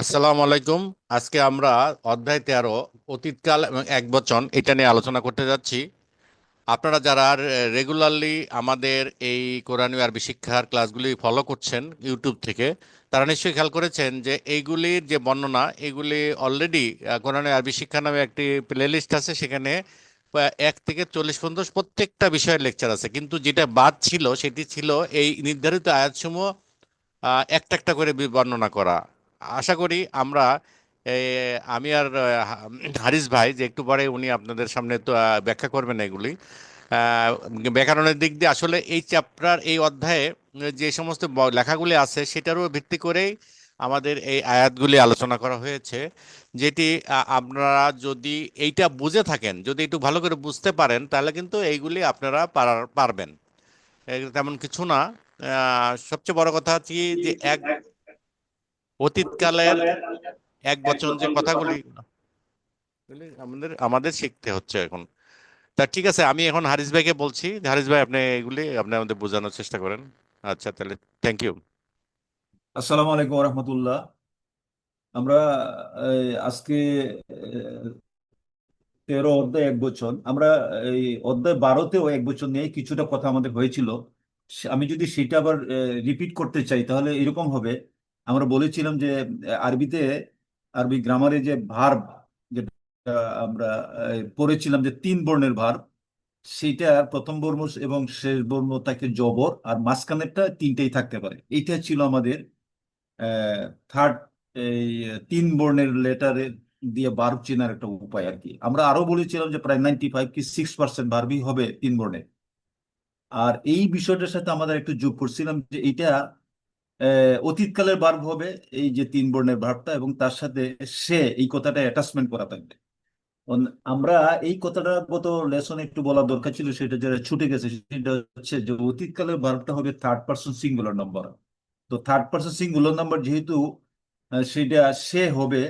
আসসালামু আলাইকুম। আজকে আমরা অধ্যায় তেরো, অতীতকাল এবং এক বচন, এটা নিয়ে আলোচনা করতে যাচ্ছি। আপনারা যারা রেগুলারলি আমাদের এই কোরআনী আরবি শিক্ষার ক্লাসগুলি ফলো করছেন ইউটিউব থেকে, তারা নিশ্চয়ই খেয়াল করেছেন যে এইগুলির যে বর্ণনা, এগুলি অলরেডি কোরআনী আরবি শিক্ষা নামে একটি প্লেলিস্ট আছে, সেখানে এক থেকে চল্লিশ পর্যন্ত প্রত্যেকটা বিষয়ের লেকচার আছে। কিন্তু যেটা বাদ ছিল, সেটি ছিল এই নির্ধারিত আয়াতসমূহ একটা একটা করে বর্ণনা করা। আশা করি আমরা আমি আর হারিস ভাই, যে একটু পরে উনি আপনাদের সামনে তো ব্যাখ্যা করবেন এগুলি ব্যাকরণের দিক দিয়ে আসলে এই চ্যাপ্টার এই অধ্যায়ে যে সমস্ত লেখাগুলি আছে সেটারও ভিত্তি করেই আমাদের এই আয়াতগুলি আলোচনা করা হয়েছে, যেটি আপনারা যদি এইটা বুঝে থাকেন, যদি একটু ভালো করে বুঝতে পারেন, তাহলে কিন্তু এইগুলি আপনারা পারবেন। তেমন কিছু না। সবচেয়ে বড় কথা হচ্ছে যে এক অতীতকালের এক বচন যে কথাগুলি আমাদের আমাদের শিখতে হচ্ছে এখন। তা ঠিক আছে আমি এখন হারিস ভাইকে বলছি। হারিস ভাই আপনি এগুলি আপনি আমাদের বোঝানোর চেষ্টা করেন। আচ্ছা তাহলে থ্যাংক ইউ আসসালামু আলাইকুম রহমতুল্লাহ। আমরা আজকে তেরো অধ্যায় এক বচন। আমরা এই অধ্যায় বারোতেও এক বচন নিয়ে কিছুটা কথা আমাদের হয়েছিল। আমি যদি সেটা আবার রিপিট করতে চাই তাহলে এরকম হবে। আমরা বলেছিলাম যে, আরবিতে, আরবি গ্রামারে যে ভার্ব যেটা আমরা পড়েছিলাম যে তিন বর্ণের ভার্ব সেইটার প্রথম বর্ণ এবং শেষ বর্ণ থাকে জবর, আর মাঝখানেরটা তিনটেই থাকতে পারে। এইটা ছিল আমাদের থার্ড এই, তিন বর্ণের লেটারে দিয়ে বার্ব চেনার একটা উপায় আর কি। আমরা আরও বলেছিলাম যে প্রায় নাইনটি ফাইভ কি সিক্স পার্সেন্ট বার্বই হবে তিন বর্ণের আর এই বিষয়টার সাথে আমাদের একটু যোগ করছিলাম যে এটা অতীতকালের বার্ব হবে এই যে তিন বর্ণের ভার্বটা এবং তার সাথে সে এই কথাটা অ্যাটাচমেন্ট করা থাকবে। আমরা এই কথাটা গত লেসনে একটু বলা দরকার ছিল, সেটা যারা ছুটে গেছে, সেটা হচ্ছে যে অতীতকালের ভার্বটা হবে থার্ড পার্সন সিঙ্গুলার নাম্বার তো থার্ড পার্সন সিঙ্গুলার নাম্বার যেহেতু সেটা সে হবে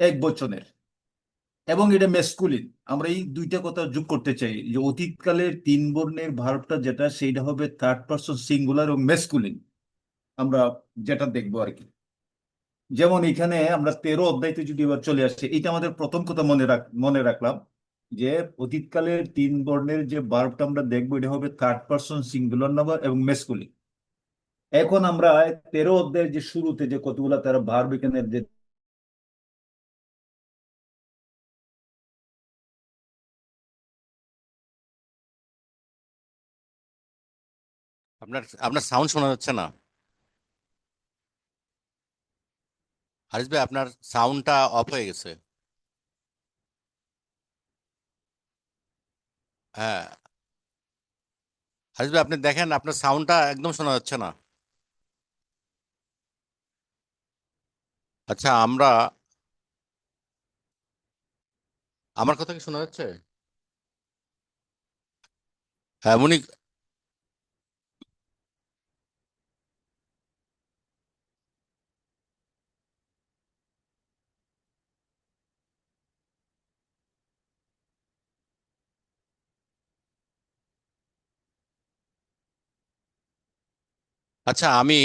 এক বচনের। এবং এটা মেসকুলিন আমরা এই দুইটা কথা যোগ করতে চাই, যে অতীতকালের তিন বর্ণের ভার্বটা যেটা সেইটা হবে থার্ড পার্সন সিঙ্গুলার এবং মেসকুলিন আমরা যেটা দেখব আর কি। যেমন এখানে আমরা তেরো অধ্যায়তে যদি এবার চলে আসছে এটা আমাদের প্রথম কথা মনে রাখ, মনে রাখলাম যে অতীতকালের তিন বর্ণের যে বার্বটা আমরা দেখব, এটা হবে থার্ড পার্সন সিঙ্গুলার নাম্বার এবং মেসকুলি এখন আমরা তেরো অধ্যায়ের যে শুরুতে যে কতগুলা তারা ভার্ব এখানে যে আপনার আপনার সাউন্ড শোনা যাচ্ছে না। হারিস ভাই, আপনার সাউন্ডটা অফ হয়ে গেছে। হ্যাঁ। হারিস ভাই, আপনি দেখেন, আপনার সাউন্ডটা একদম শোনা যাচ্ছে না। আচ্ছা আমরা আমার কথা কি শোনা যাচ্ছে? হ্যাঁ উনি আচ্ছা আমি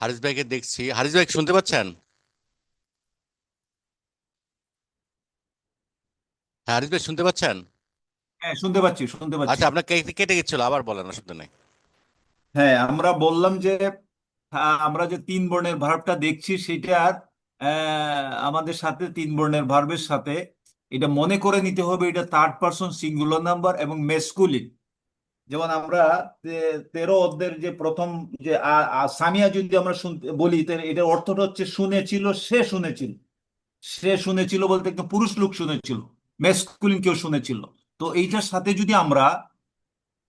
হারিস ভাইকে দেখছি। হারিস ভাই শুনতে পাচ্ছেন? হ্যাঁ হারিস ভাই শুনতে পাচ্ছেন? হ্যাঁ শুনতে পাচ্ছি শুনতে পাচ্ছি। আচ্ছা আপনার কেটে কেটে গেছিল? আবার বলেন অসুবিধা নেই। হ্যাঁ আমরা বললাম যে আমরা যে তিন বর্ণের ভার্বটা দেখছি সেটার আহ, আমাদের সাথে তিন বর্ণের ভার্বের সাথে এটা মনে করে নিতে হবে এটা থার্ড পার্সন সিঙ্গুলার নাম্বার এবং মেসকুলিন যেমন আমরা তেরো অধ্যায়ের যে প্রথম যে সামিয়া যদি আমরা বলি এটার অর্থটা হচ্ছে শুনেছিল, সে শুনেছিল। সে শুনেছিল বলতে একটা পুরুষ লোক শুনেছিল মেসকুলিন কেউ শুনেছিল। তো এইটার সাথে যদি আমরা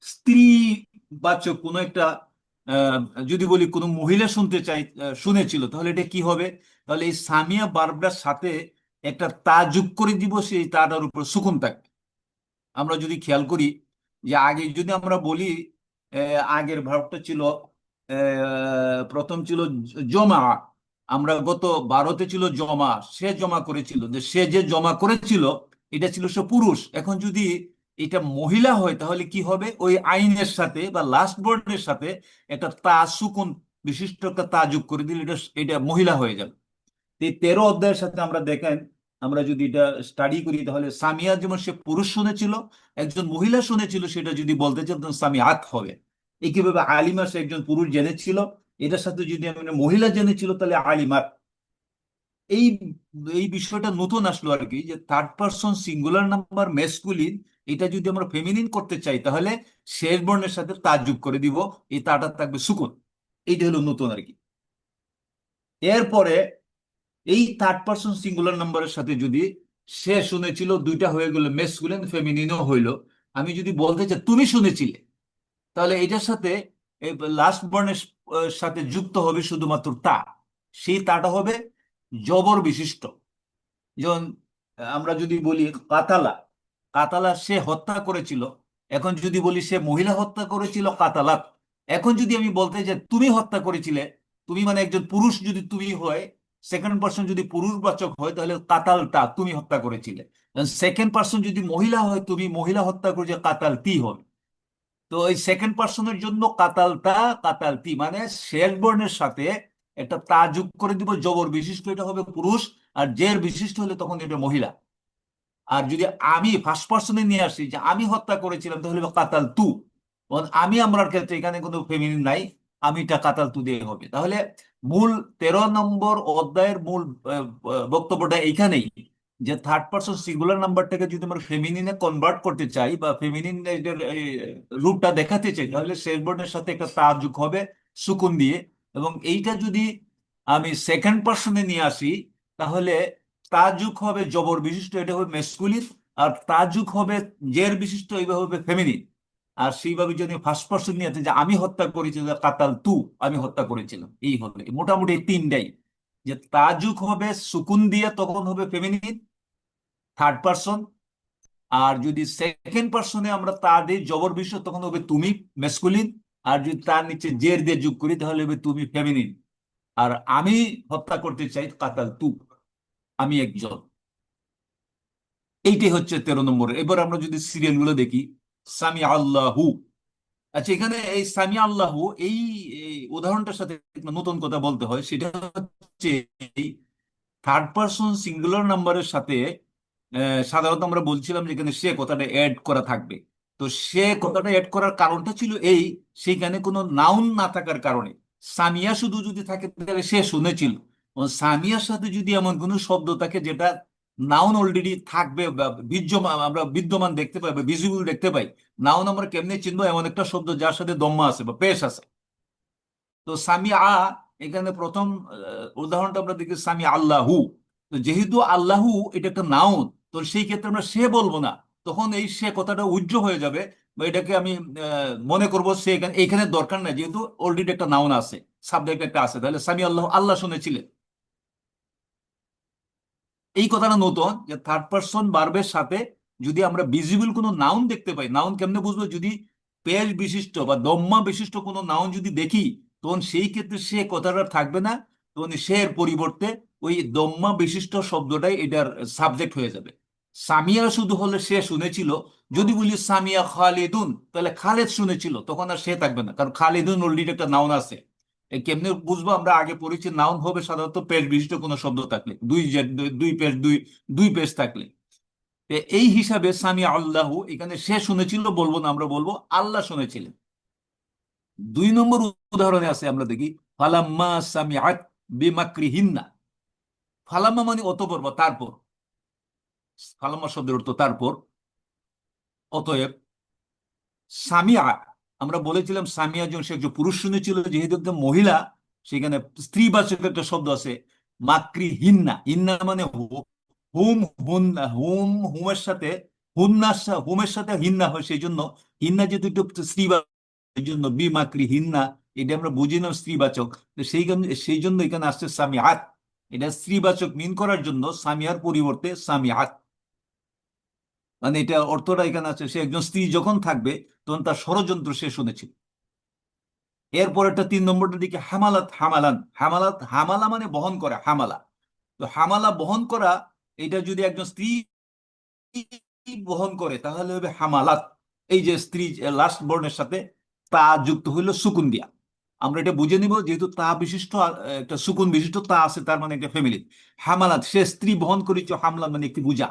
স্ত্রী বাচক কোনো একটা যদি বলি কোনো মহিলা শুনতে চাই শুনেছিল, তাহলে এটা কি হবে? তাহলে এই সামিয়া বারবটার সাথে একটা তা যোগ করে দিব, সেই তাটার উপর সুকুন থাকবে। আমরা যদি খেয়াল করি যে আগে যদি আমরা বলি আগের ভার্বটা ছিল প্রথম ছিল জমা। আমরা গত বারোতে ছিল জমা, সে জমা করেছিল। যে সে যে জমা করেছিল, এটা ছিল সে পুরুষ। এখন যদি এটা মহিলা হয়, তাহলে কি হবে? ওই আইনের সাথে বা লাস্ট বোর্ডের সাথে একটা তা সুকুন, বিশিষ্ট একটা তা যোগ করে দিলে এটা এটা মহিলা হয়ে যাবে। এই তেরো অধ্যায়ের সাথে আমরা দেখেন আমরা যদি এটা স্টাডি করি, তাহলে সামিয়া যেমন সে পুরুষ শুনেছিল, একজন মহিলা শুনেছিল, সেটা যদি বলতে চাই তখন সামিয়াত হবে। একইভাবে আলিমা সে একজন পুরুষ জেনেছিল, এটার সাথে যদি মহিলা জেনেছিল, তাহলে আলিমার। এই এই বিষয়টা নতুন আসলো আর কি, যে third person singular number masculine এটা যদি আমরা ফেমিনিন করতে চাই, তাহলে শেষ বর্ণের সাথে তা করে দিব, এই তাটা থাকবে সুকুন এইটা হলো নতুন আর কি। এরপরে এই থার্ড পারসন সিঙ্গুলার নাম্বারের সাথে যদি সে শুনেছিল, দুইটা হয়ে গেল মেসকুলিন ফেমিনিনও হইল। আমি যদি বলতে চাই, তুমি শুনেছিলে, তাহলে এটার সাথে লাস্ট বর্ণের সাথে যুক্ত হবে শুধুমাত্র তা। সেই তাটা হবে জবর বিশিষ্ট। যেমন, আমরা যদি বলি কাতালা কাতালা সে হত্যা করেছিল। এখন যদি বলি সে মহিলা হত্যা করেছিল, কাতালাত। এখন যদি আমি বলতে যে তুমি হত্যা করেছিলে, তুমি মানে একজন পুরুষ যদি তুমি হয় সেকেন্ড পার্সন যদি পুরুষবাচক হয়, তাহলে কাতালটা তুমি হত্যা করেছিলে। সেকেন্ড পার্সন যদি মহিলা হয়, তুমি মহিলা হত্যা করেছে, কাতাল তি হবে। তো এই সেকেন্ড পার্সনের জন্য কাতালটা কাতালতি মানে শেষ বর্ণের সাথে একটা তা যোগ করে দিব জবর বিশিষ্ট এটা হবে পুরুষ, আর জের বিশিষ্ট হলে তখন এটা মহিলা। আর যদি আমি ফার্স্ট পার্সনে নিয়ে আসি যে আমি হত্যা করেছিলাম, তাহলে কাতাল তু আমি আমরার ক্ষেত্রে এখানে কোনো ফেমিনিন নাই। আমিটা কাতাল তু দিয়ে হবে। তাহলে মূল তেরো নম্বর অধ্যায়ের মূল বক্তব্যটা এইখানেই যে থার্ড পার্সন সিঙ্গুলার নাম্বারটাকে যদি আমরা ফেমিনিনে কনভার্ট করতে চাই বা ফেমিনিন রূপটা দেখাতে চাই, তাহলে শেষ বর্ণের সাথে একটা তা যোগ হবে সুকুন দিয়ে। এবং এইটা যদি আমি সেকেন্ড পার্সনে নিয়ে আসি, তাহলে তা যোগ হবে জবর বিশিষ্ট এটা হবে মেসকুলিন আর তা যোগ হবে জের বিশিষ্ট এইভাবে হবে ফেমিনিন আর সেইভাবে যদি ফার্স্ট পার্সন নিয়ে আসে যে আমি হত্যা করেছিলাম কাতাল তু, আমি হত্যা করেছিলাম। এই হবে মোটামুটি তিনটাই। যে তা যোগ হবে, সুকুন দিয়ে তখন হবে ফেমিনিন থার্ড পার্সন আর যদি সেকেন্ড পার্সনে আমরা তা দিই জবর বিশ্ব, তখন হবে তুমি মেসকুলিন আর যদি তার নিচে জের দিয়ে যোগ করি, তাহলে হবে তুমি ফেমিনিন আর আমি হত্যা করতে চাই কাতাল তু। আমি একজন। এইটাই হচ্ছে তেরো নম্বর। এবার আমরা যদি সিরিয়ালগুলো দেখি সামি আল্লাহু আচ্ছা এখানে এই সামি আল্লাহু এই উদাহরণটার সাথে নতুন কথা বলতে হয়, সেটা হচ্ছে থার্ড পার্সন সিঙ্গুলার নাম্বারের সাথে সাধারণত আমরা বলছিলাম যে এখানে সে কথাটা অ্যাড করা থাকবে। তো সে কথাটা অ্যাড করার কারণটা ছিল এই, সেখানে কোনো নাউন না থাকার কারণে। সামিয়া শুধু যদি থাকে, তাহলে সে শুনেছিল। সামিয়ার সাথে যদি এমন কোনো শব্দ থাকে যেটা নাউন অলরেডি থাকবে বিদ্যমান আমরা বিদ্যমান দেখতে পাই, বা ভিজিবল দেখতে পাই। নাউন আমরা কেমনে চিনবো? এমন একটা শব্দ যার সাথে দম্মা আছে, বা পেশ আছে। তো সামি আ এখানে প্রথম উদাহরণটা আমরা দেখি সামি আল্লাহু। তো যেহেতু আল্লাহু, এটা একটা নাউন তো সেই ক্ষেত্রে আমরা সে বলব না। তখন এই সে কথাটা উজ্জ্ব হয়ে যাবে, বা এটাকে আমি মনে করব সে এখানে এখানে দরকার নাই, যেহেতু অলরেডি একটা নাউন আছে সাবজেক্ট একটা আছে। তাহলে সামি আল্লাহ আল্লাহ শুনেছিলেন। এই কথাটা নতুন যে থার্ড পার্সন বার্বের সাথে যদি আমরা ভিজিবল কোনো নাউন দেখতে পাই নাউন কেমনে বুঝব? যদি পেশ বিশিষ্ট বা দম্মা বিশিষ্ট কোনো নাউন যদি দেখি, তখন সেই ক্ষেত্রে সে কথাটা থাকবে না, তখন সে এর পরিবর্তে ওই দম্মা বিশিষ্ট শব্দটাই এটার সাবজেক্ট হয়ে যাবে। সামিয়া শুধু হলে সে শুনেছিল, যদি বলি সামিয়া খালেদুন, তাহলে খালেদ শুনেছিল, তখন আর সে থাকবে না, কারণ খালেদুন অলরেডি একটা নাউন আছে। কেমনে বুঝব? আমরা আগে পড়েছি নাউন হবে, সাধারণত পেশ বিশিষ্ট কোনো শব্দ থাকলে। দুই দুই- পেশ দুই দুই পেশ থাকলে। এই হিসাবে সামি আল্লাহু, এখানে সে শুনেছিল, বলব না আমরা বলব, আল্লাহ শুনেছিলেন। দুই নম্বর উদাহরণে আছে, আমরা দেখি, ফালাম্মা সামি সামিআত বিমাকরিহিন্না। ফালাম্মা মানে অতপর বা তারপর। ফালাম্মা শব্দের অর্থ তারপর। অতএব সামিয়া আমরা বলেছিলাম সামিয়া জন সে একজন পুরুষ শুনেছিল, যেহেতু একজন মহিলা, সেখানে স্ত্রীবাচক একটা শব্দ আছে মাকরি হিন্না। হিন্না মানে হুম হুন্না হুম, হুমের সাথে হুন্নার হুমের সাথে হিন্না হয় সেই জন্য হিন্না যেহেতু একটু স্ত্রীবাচক জন্য বি মাকৃ হিন্না, এটা আমরা বুঝি না স্ত্রীবাচক। সেই সেই জন্য এখানে আসছে সামিয়াত। এটা স্ত্রীবাচক মিন করার জন্য সামিয়ার পরিবর্তে সামিয়াত। মানে এটা অর্থটা এখানে আছে, সে একজন স্ত্রী যখন থাকবে, তখন তার ষড়যন্ত্র সে শুনেছিল। এরপর একটা তিন নম্বরটার দিকে হামালাত হামালান, হামালাত হামালা মানে বহন করা, হামালা। তো হামালা বহন করা, এটা যদি একজন স্ত্রী বহন করে, তাহলে হবে হামালাত। এই যে স্ত্রী লাস্ট বর্ণের সাথে, তা যুক্ত হইল সুকুন দিয়া। আমরা এটা বুঝে নিব, যেহেতু তা বিশিষ্ট একটা সুকুন বিশিষ্ট, তা আছে, তার মানে একটা ফ্যামিলি হামালাত, সে স্ত্রী বহন করেছে হামলাত মানে একটি বোঝা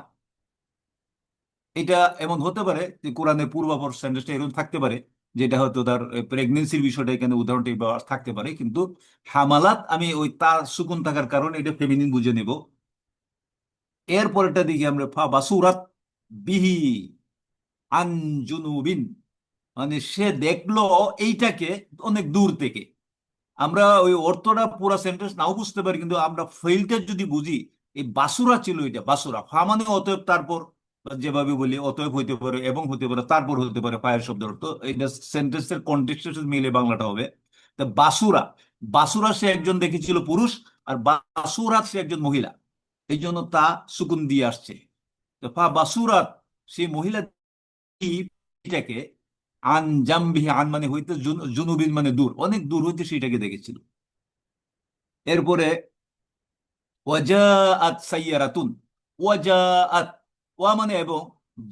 এটা এমন হতে পারে যে কোরআনের পূর্বাপর সেন্টেন্সটা এরকম থাকতে পারে, যেটা হয়তো তার প্রেগনেন্সির বিষয়টা এখানে উদাহরণটি দেওয়া থাকতে পারে, কিন্তু হামালাত আমি ওই তার সুকুন থাকার কারণে এটা ফেমিনিন বুঝে নেব। এরপরেরটা দেখি আমরা ফা, বাসুরাত বিহি আনজুনুবিন মানে সে দেখল এইটাকে অনেক দূর থেকে। আমরা ওই অর্থটা পুরো সেন্টেন্স নাও বুঝতে পারি, কিন্তু আমরা ফেইলটা যদি বুঝি, এই বাসুরা ছিল এটা, বাসুরা, ফা মানে অতএব তারপর যেভাবে বলি অতএব হইতে পারে এবং হতে পারে, তারপর হতে পারে ফায়ার শব্দ অর্থ এটা সেন্টেন্সের কন্টেক্সটের সাথে মিলে বাংলাটা হবে। তা বাসুরা বাসুরা সে একজন দেখেছিল পুরুষ আর বাসুরাত সে একজন মহিলা। এই জন্য তা সুকুন দিয়ে আসছে। তো ফা বাসুরাত সেই মহিলা এটাকে আন জাম্বিহি, আন মানে হইতে জুনুবিন মানে দূর, অনেক দূর হইতে সেটাকে দেখেছিল। এরপরে, ওয়াজাআত সাইয়ারাতুন, ওয়াজাআত ওয়া মানে এবং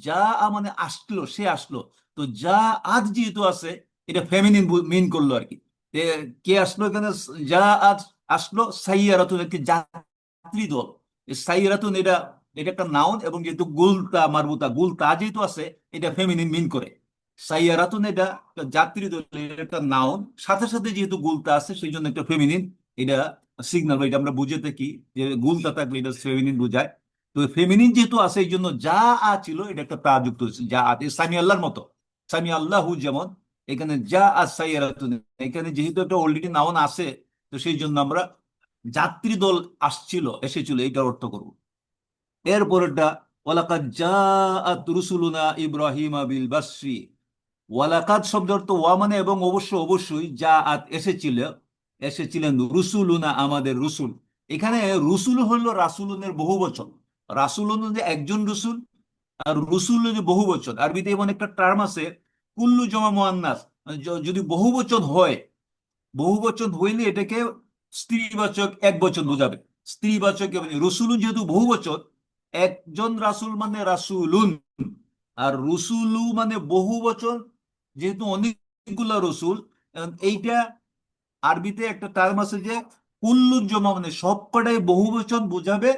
যা মানে আসলো, সে আসলো। তো যা আত যেহেতু আছে, এটা ফেমিনিন মিন করল আর কি। কে আসলো এখানে? যা আত আসলো, সাইয়ারাতুন, একটি যাত্রী দল। সাইয়ারাতুন, এটা এটা একটা নাউন এবং যেহেতু গুলতা মারবুতা গুলতা যেহেতু আছে, এটা ফেমিনিন মিন করে। সাইয়ারাতুন, এটা যাত্রী দল একটা নাউন সাথে সাথে যেহেতু গুলতা আছে, সেই জন্য একটা ফেমিনিন এটা সিগন্যাল এটা আমরা বুঝে থাকি যে গুলতা থাকলে এটা ফেমিনিন বোঝায়। তো ফেমিনিন যেহেতু আছে, এই জন্য যা আ ছিল, এটা একটা তা যুক্ত হয়েছে। যা আ সামি আল্লাহর মতো। সামি আল্লাহু যেমন, এখানে যা আ এখানে যেহেতু একটা অলরেডি নাউন আছে, তো সেই জন্য আমরা যাত্রী দল আসছিল, এসেছিল, এইটার অর্থ করব। এরপরেরটা, ওয়ালাকাদ জাআত রুসুলুনা ইব্রাহিমা বিল বাসরি। ওয়ালাকাদ শব্দ অর্থ ওয়া মানে এবং অবশ্য অবশ্যই যা আত এসেছিল, এসেছিলেন রুসুলুনা আমাদের রুসুল। এখানে রুসুল হলো রাসুলুনের বহু বচন। রাসুলুন যে একজন রসুল আর রসুল যে বহু বচন। আরবিতে এমন একটা টার্ম আছে, কুল্লু জমা মোয়ান্নাস যদি বহু বচন হয়, বহু বচন হইলে এটাকে স্ত্রীবাচক এক বচন বোঝাবে। স্ত্রীবাচক এবং রসুলুন যেহেতু বহু বচন, একজন রাসুল মানে রাসুলুন। আর রসুলু মানে বহু বচন যেহেতু অনেকগুলা রসুল এইটা আরবিতে একটা টার্ম আছে যে কুল্লুর জমা মানে সবকটাই বহু বচন বোঝাবে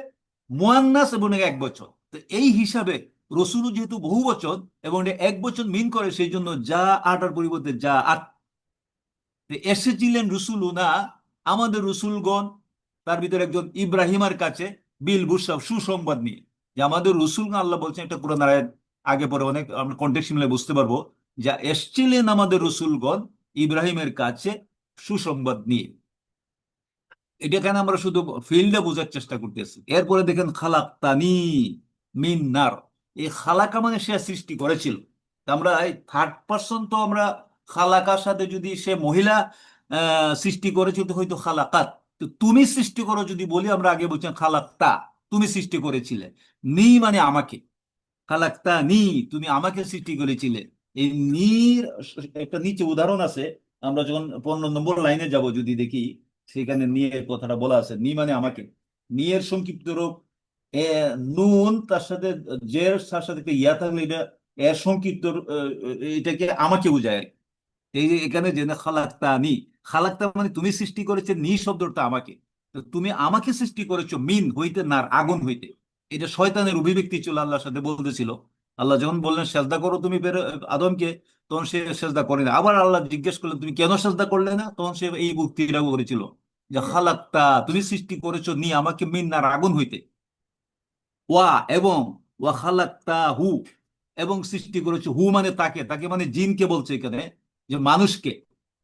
মুয়ান্নাস এবং এক বছর। তো এই হিসাবে রসুলু যেহেতু বহু বচন এবং এক বচন মিন করে সেই জন্য যা আটার পরিবর্তে যা আট। এসেছিলেন রসুলুনা, আমাদের রসুলগণ, তার ভিতরে একজন ইব্রাহিমার কাছে বিল বুসাব সুসংবাদ নিয়ে। যে আমাদের রসুলগণ, আল্লাহ বলছেন একটা কোরআন আয়াত আগে পরে অনেক আমরা কন্টেক্সট মিলে বুঝতে পারব। যা এসছিলেন আমাদের রসুলগণ, ইব্রাহিমের কাছে সুসংবাদ নিয়ে। এটা কেন আমরা শুধু ফিল্ডে বোঝার চেষ্টা করতেছি? এরপরে দেখেন খালাক্তানি মিন নার এই খালাকা মানে সে সৃষ্টি করেছিল। আমরা এই থার্ড পার্সন তো আমরা খালাকার সাথে যদি সে মহিলা সৃষ্টি করেছিল তো হয়তো খালাকাত। তো তুমি সৃষ্টি করো যদি বলি, আমরা আগে বলছিলাম খালাক্তা, তুমি সৃষ্টি করেছিলে। নি মানে আমাকে। খালাক্তা নি, তুমি আমাকে সৃষ্টি করেছিলে। এই নির, একটা নিচে উদাহরণ আছে। আমরা যখন পনেরো নম্বর লাইনে যাব যদি দেখি সেখানে নিয়ে কথাটা বলা আছে। নি মানে আমাকে। নিয়ের সংক্ষিপ্ত রূপ নুন, তার সাথে জের, তার সাথে একটা ইয়া থাকলে এটা এর সংক্ষিপ্ত এটাকে আমাকে বোঝায় এই যে এখানে যে খালাক্তা নি, খালাক্তা মানে তুমি সৃষ্টি করেছে নি শব্দটা আমাকে। তুমি আমাকে সৃষ্টি করেছ মিন হইতে নার, আগুন হইতে। এটা শয়তানের অভিব্যক্তি ছিল, আল্লাহর সাথে বলতেছিল। আল্লাহ যখন বললেন, সেজদা করো তুমি বের- আদমকে, তখন সে সেজদা করে না। আবার আল্লাহ জিজ্ঞেস করলেন, তুমি কেন সেজদা করলে না? তখন সে এই উক্তিটা করেছিল। যে খালাক্তা, তুমি সৃষ্টি করেছ নি আমাকে মিন নার আগুন হইতে। ওয়া এবং, ওয়া খালাক্তা হু, এবং সৃষ্টি করেছে। হু মানে তাকে তাকে মানে জিনকে বলছে এখানে, যে মানুষকে।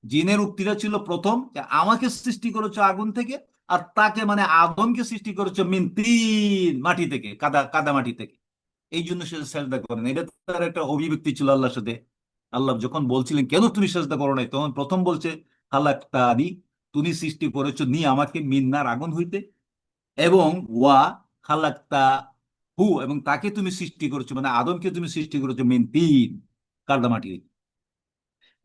জিনের উক্তিটা ছিল প্রথম, যে আমাকে সৃষ্টি করেছ আগুন থেকে, আর তাকে মানে আদমকে সৃষ্টি করেছ মিন তিন মাটি থেকে, কাদা কাদা মাটি থেকে। এই জন্য সে সেজদা করেন এটা তার একটা অভিব্যক্তি ছিল আল্লাহর সাথে। আল্লাহ যখন বলছিলেন, কেন তুমি সেজদা করো নাই? তখন প্রথম বলছে খালাক্তা আদি তুমি সৃষ্টি করেছ, নি আমাকে মিন্নার আগুন হইতে। এবং ওয়া খালাক্তা হু, এবং তাকে তুমি সৃষ্টি করেছ মানে আদমকে তুমি সৃষ্টি করেছ, মিন তিন কাদামাটি হইতে।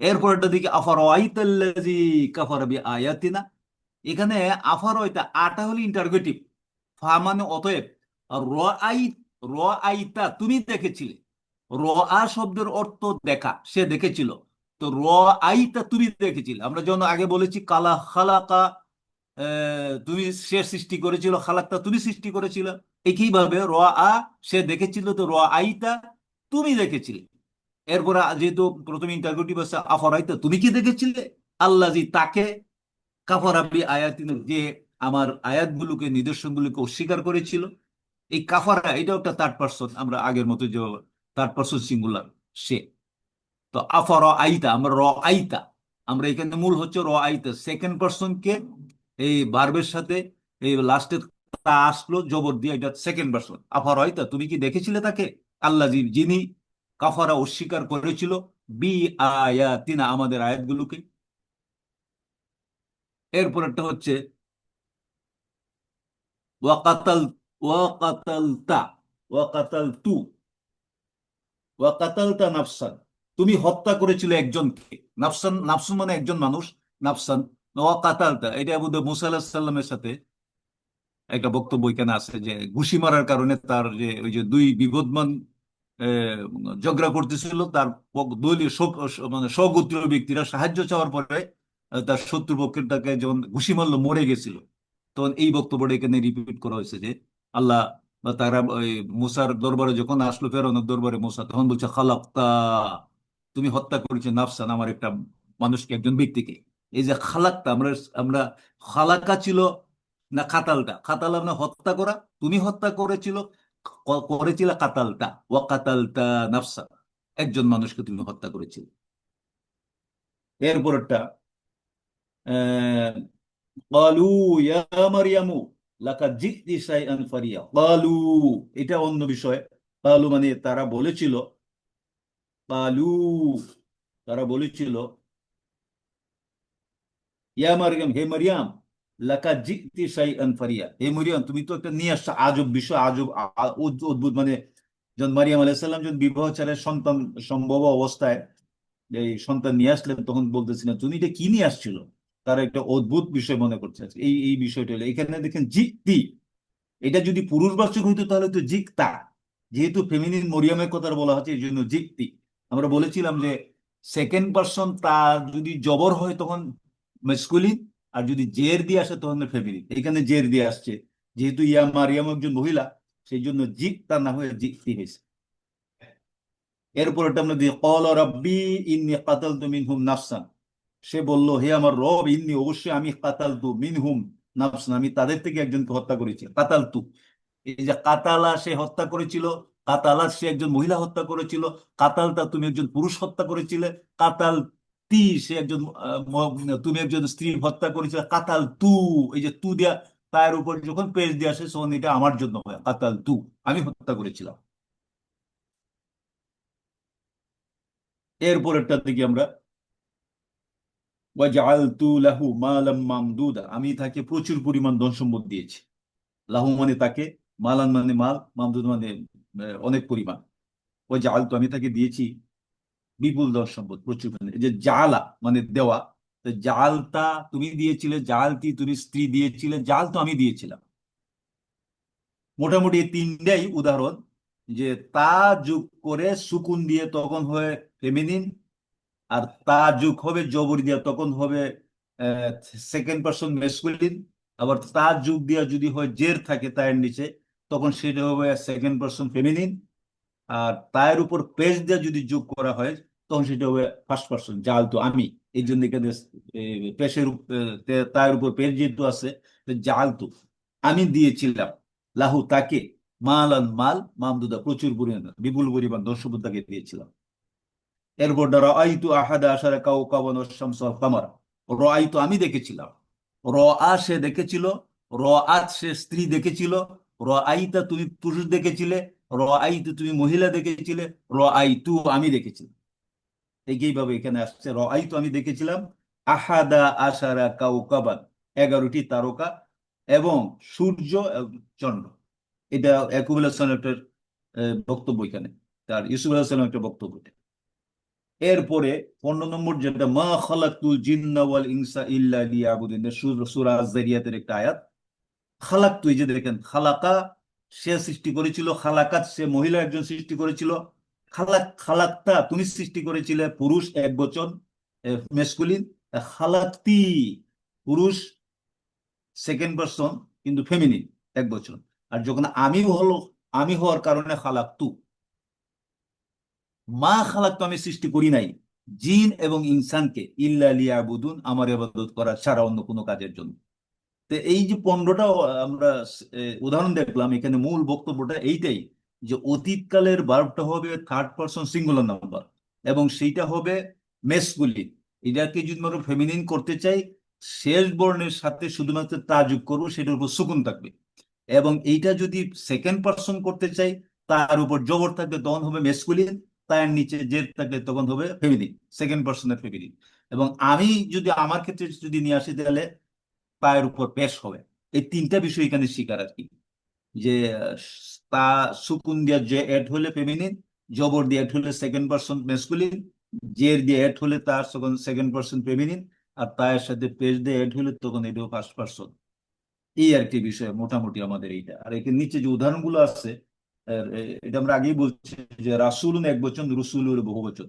এরপর একটা দিকে আফার ওয়াইতাল্লাজি আয়াতিনা এখানে আফার ওয়াইতা আটা হলো ইন্টারগেটিভ ফা মানে অতএব র আই র আইতা তুমি দেখেছিলে। র আ শব্দের অর্থ দেখা, সে দেখেছিল। তো র আইতা তুমি দেখেছিলে। আমরা যখন আগে বলেছি, কালা খালাকা তুমি সে সৃষ্টি করেছিল খালাক্তা তুমি সৃষ্টি করেছিল। একইভাবে র আ, সে দেখেছিল তো র আইতা তুমি দেখেছিলে। এরপরে যেহেতু প্রথমে ইন্টারভিউটি বলছে আফরাইতা তুমি কি দেখেছিলে? আল্লাজি তাকে কাফারাবি আয়াতিন, যে আমার আয়াতগুলোকে, নিদর্শনগুলোকে অস্বীকার করেছিল। এই কাফারা, এটাও একটা থার্ড পার্সন আমরা আগের মতো যে থার্ড পার্সন সিঙ্গুলার সে। তো আফার আইতা আমরা র আইতা আমরা এখানে মূল হচ্ছে র আইতা সেকেন্ড পার্সনকে এই বার্বের সাথে এই লাস্টে তা আসলো, জবর দিয়ে এটা সেকেন্ড পার্সন আফার আইতা তুমি কি দেখেছিলে তাকে? আল্লাহ যিনি কাফারা অস্বীকার করেছিল বি আয়াতিনা আমাদের আয়াতগুলোকে। একটা হচ্ছে, ওয়াকাতাল, ওয়াকাতালতা, ওয়াকাতালতু, ওয়াকাতালতা নাফসান। তুমি হত্যা করেছিলে একজনকে। নাফসান, নাফসুন মানে একজন মানুষ। নাফসান ওয়াকাতালতা এটা বুধ মুসা সাথে একটা বক্তব্য এখানে আছে যে ঘুষি মারার কারণে তার যে ওই যে দুই বিবদমান ঝগড়া করতেছিল, তার দলীয় মানে স্বগোত্রীয় ব্যক্তিরা সাহায্য চাওয়ার পরে তার শত্রুপক্ষের তাকে যখন ঘুষি মারলো, মরে গেছিল। তখন এই বক্তব্যটা এখানে রিপিট করা হয়েছে যে আল্লাহ, বা তারা, ওই মুসার দরবারে যখন আসলো ফেরানোর দরবারে মুসা, তখন বলছে, খালাক্তা। তুমি হত্যা করেছ নাফসান, আমার একটা মানুষকে, একজন ব্যক্তিকে। এই যে খালাকটা আমরা আমরা খালাকা ছিল না কাতালটা? কাতাল আপনার হত্যা করা, তুমি হত্যা করেছিল করেছিল কাতালটা। ও কাতালটা নাফসা একজন মানুষকে তুমি হত্যা করেছিল। এরপরটা কালু ইয়া লাকা জিতি সাইআন ফারিয়া। কালু, এটা অন্য বিষয়। কালু মানে তারা বলেছিল কালু তারা বলেছিল হে লাকা জিতি ফারিয়া হে তুমি তো একটা নিয়ে আসছো আজব আজব অদ্ভুত মানে যখন মারিয়াম আলাইসাল্লাম যখন বিবাহ সন্তান সম্ভব অবস্থায় এই সন্তান নিয়ে আসলে তখন বলতেছিলেন তুমি এটা কি নিয়ে আসছিল তারা একটা অদ্ভুত বিষয় মনে করছে এই এই বিষয়টা হলো এখানে দেখেন জিক্তি এটা যদি পুরুষবাচক হইতো তাহলে তো জিক্তা যেহেতু ফেমিনিন মরিয়ামের কথা বলা হচ্ছে এই জন্য জিক্তি আমরা বলেছিলাম যে সেকেন্ড পার্সন তার যদি জবর হয় তখন মেসকুলিন আর যদি জের দিয়ে আসে তখন ফেমিনিন এখানে জের দিয়ে আসছে। যেহেতু ইয়া মারিয়াম একজন মহিলা সেই জন্য জিকতা না হয়ে জিকতি হয়েছে। এরপর আমরা দিই কল রব্বি ইন্নি কাতালতু মিনহুম নাফসান। সে বলল, হে আমার রব, ইন্নি অবশ্যই আমি কাতাল কাতালতু মিনহুম নাফসান। আমি তাদের থেকে একজনকে হত্যা করেছি, কাতালতু। এই যে কাতালা সে হত্যা করেছিল কাতালা সে একজন মহিলা হত্যা করেছিল কাতালতা তুমি একজন পুরুষ হত্যা করেছিলে, কাতাল তি সে একজন তুমি একজন স্ত্রী হত্যা করেছিলে কাতাল তু, এই যে তু দেয়া, তার উপর যখন পেজ দিয়ে আসে, তখন এটা আমার জন্য হয়, কাতাল তু, আমি হত্যা করেছিলাম। এরপরেরটা থেকে আমরা আমি তাকে প্রচুর পরিমাণ ধন সম্পদ দিয়েছি। লাহু মানে তাকে, মালান মানে মাল, মামদুদ মানে অনেক পরিমাণ। ওয়াজআলতু আমি তাকে দিয়েছি, বিপুল ধন সম্পদ, প্রচুর যে জালা মানে দেওয়া, তো জালতা তুমি দিয়েছিলে জালতি তুমি স্ত্রী দিয়েছিলে, জাল তো আমি দিয়েছিলাম। মোটামুটি তিনটাই উদাহরণ যে তা যোগ করে সুকুন দিয়ে তখন হয় ফেমিনিন আর তা যোগ হবে জবর দিয়ে, তখন হবে সেকেন্ড পার্সন মেসকুলিন আবার তা যোগ দিয়ে যদি হয় জের থাকে তার নিচে তখন সেটা হবে সেকেন্ড পার্সন ফেমিনিন আর তার উপর পেজ দিয়ে যদি যোগ করা হয়, তখন সেটা হবে ফার্স্ট পার্সন জাল তো আমি। এই জন্য এখানে পেশের তার উপর পেজ যেহেতু আছে জাল তো আমি দিয়েছিলাম, লাহু তাকে মাল আন মাল, মামদুদা প্রচুর পরিমাণ, বিপুল পরিমাণ দর্শক তাকে দিয়েছিলাম। এরপর রাআইতু আহাদা আশারা কাওকাবান ওয়াশ-শামস ওয়াল কামার রাআইতু আমি দেখেছিলাম, র আ সে দেখেছিল রাআত সে স্ত্রী দেখেছিল রাআইতা তুমি পুরুষ দেখেছিলে, রাআইতু তুমি মহিলা দেখেছিলে, রাআইতু আমি দেখেছিলাম। একইভাবে এখানে আসছে, রাআইতু আমি দেখেছিলাম, আহাদা আশারা কাওকাবান এগারোটি তারকা এবং সূর্য চন্দ্র। এটা সালামের একটা বক্তব্য এখানে। তার ইউসুফ আলাইহিস সালামের একটা বক্তব্য। এরপরে পনেরো নম্বর যেটা, মা খালাকুল জিন্না ওয়াল ইনসা ইল্লা লিয়াবুদিন সূরা আজ-যারিয়াতের একটা আয়াত। খালাকতু এই যে দেখেন, খালাকা সে সৃষ্টি করেছিল খালাকাত সে মহিলা একজন সৃষ্টি করেছিল। খালাক খালাক্তা তুমি সৃষ্টি করেছিলে, পুরুষ এক বচন মেসকুলিন খালাক্তি পুরুষ সেকেন্ড পারসন কিন্তু ফেমিনিন এক বচন। আর যখন আমি হলো, আমি হওয়ার কারণে খালাক্তু মা খালাক্তু আমি সৃষ্টি করি নাই। জিন এবং ইনসানকে ইল্লা লিয়াবুদুন, আমার ইবাদত করা ছাড়া অন্য কোনো কাজের জন্য। তো এই যে পনেরোটা আমরা উদাহরণ দেখলাম, এখানে মূল বক্তব্যটা এইটাই যে অতীতকালের বার্বটা হবে থার্ড পারসন সিঙ্গুলার নাম্বার এবং সেইটা হবে মেসকুলিন এটাকে যদি আমরা ফেমিনিন করতে চাই, শেষ বর্ণের সাথে শুধুমাত্র তা যোগ করব, সেটার উপর সুকুন থাকবে। এবং এইটা যদি সেকেন্ড পারসন করতে চাই, তার উপর জবর থাকবে, তখন হবে মেসকুলিন তার নিচে জেদ থাকলে তখন হবে ফেমিনিন সেকেন্ড পারসনের ফেমিনিন এবং আমি যদি আমার ক্ষেত্রে যদি নিয়ে আসি তাহলে পায়ের উপর পেশ হবে। এই তিনটা বিষয় এখানে শিকার আর কি। যে, তা সুকুন দিয়া যে অ্যাড হলে ফেমিনিন জবর দিয়ে অ্যাড হলে সেকেন্ড পারসন মেসকুলিন জের দিয়ে অ্যাড হলে তার তখন সেকেন্ড পারসন ফেমিনিন আর তার সাথে পেশ দিয়ে অ্যাড হলে তখন এটাও ফার্স্ট পারসন এই আর কি বিষয় মোটামুটি আমাদের এইটা। আর এখানে নিচে যে উদাহরণগুলো আছে এটা আমরা আগেই বলছি যে রাসুলুন এক বচন, রসুলুর বহু বচন।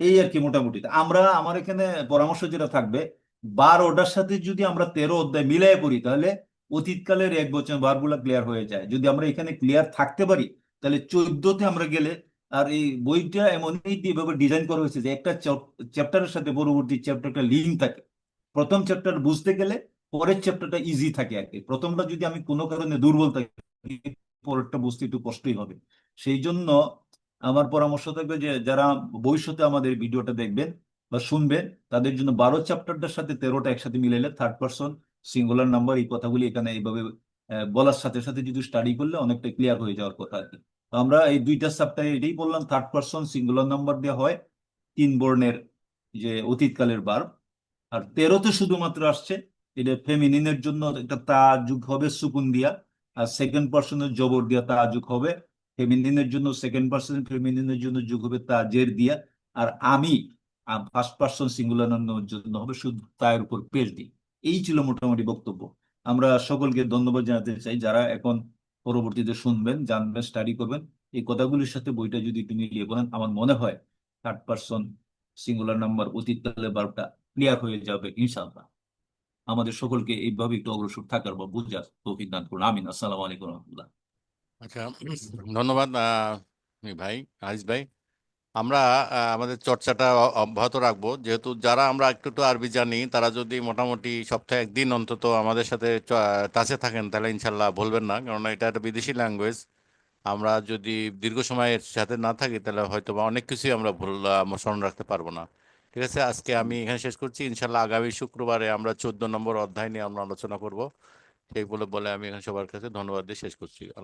এই আর কি মোটামুটি। আমরা, আমার এখানে পরামর্শ যেটা থাকবে বারোটার সাথে যদি আমরা তেরো অধ্যায় মিলাই পড়ি তাহলে অতীতকালের এক বছর বারগুলা ক্লিয়ার হয়ে যায়। যদি আমরা এখানে ক্লিয়ার থাকতে পারি, তাহলে চোদ্দতে আমরা গেলে, আর এই বইটা এমনই এভাবে ডিজাইন করা হয়েছে যে একটা চ্যাপ্টারের সাথে পরবর্তী চ্যাপ্টারটা লিঙ্ক থাকে। প্রথম চ্যাপ্টার বুঝতে গেলে পরের চ্যাপ্টারটা ইজি থাকে আর কি। প্রথমটা যদি আমি কোনো কারণে দুর্বল থাকি, পরেরটা বুঝতে একটু কষ্টই হবে। সেই জন্য আমার পরামর্শ থাকবে যে যারা ভবিষ্যতে আমাদের ভিডিওটা দেখবেন বা শুনবেন তাদের জন্য বারো চ্যাপ্টারটার সাথে তেরোটা একসাথে মিলাইলে থার্ড পারসন সিঙ্গুলার নাম্বার এই কথাগুলি এখানে এইভাবে বলার সাথে সাথে যদি স্টাডি করলে অনেকটা ক্লিয়ার হয়ে যাওয়ার কথা আর কি। তো আমরা এই দুইটা চ্যাপ্টারে এটাই বললাম থার্ড পারসন সিঙ্গুলার নাম্বার দেওয়া হয়, তিন বর্ণের যে অতীতকালের বার আর তেরোতে শুধুমাত্র আসছে, এটা ফেমিনিনের জন্য একটা তা যুগ হবে সুকুন দিয়া, আর সেকেন্ড পার্সনের জবর দিয়া তা যুগ হবে ফেমিনিনের জন্য সেকেন্ড পার্সন ফেমিনিনের জন্য যুগ হবে তা জের দিয়া। আর আমি ফার্স্ট পার্সন সিঙ্গুলার জন্য হবে শুধু তার উপর দিই এই ছিল মোটামুটি বক্তব্য। আমরা সকলকে ধন্যবাদ জানাতে চাই যারা এখন পরবর্তীতে শুনবেন, জানবেন স্টাডি করবেন। এই কথাগুলির সাথে বইটা যদি একটু মিলিয়ে বলেন আমার মনে হয় থার্ড পার্সন সিঙ্গুলার নাম্বার অতীতকালের বারটা ক্লিয়ার হয়ে যাবে ইনশাআল্লাহ। আমাদের সকলকে এইভাবে একটু অগ্রসর থাকার বা বুঝার তৌফিক দান করুন। আমিন। আসসালামু আলাইকুম রহমতুল্লাহ। আচ্ছা ধন্যবাদ ভাই আরিস ভাই। আমরা আমাদের চর্চাটা অব্যাহত রাখব। যেহেতু যারা আমরা একটু একটু আরবি জানি, তারা যদি মোটামুটি সপ্তাহে একদিন অন্তত আমাদের সাথে টাচে থাকেন, তাহলে ইনশাল্লাহ বলবেন না। কারণ এটা একটা বিদেশি ল্যাঙ্গুয়েজ আমরা যদি দীর্ঘ সময়ের সাথে না থাকি, তাহলে হয়তো বা অনেক কিছুই আমরা ভুল স্মরণ রাখতে পারব না। ঠিক আছে? আজকে আমি এখানে শেষ করছি। ইনশাল্লাহ আগামী শুক্রবারে আমরা চোদ্দ নম্বর অধ্যায় নিয়ে আমরা আলোচনা করব। সেই বলে বলে আমি এখানে সবার কাছে ধন্যবাদ দিয়ে শেষ করছি। আল্লাহ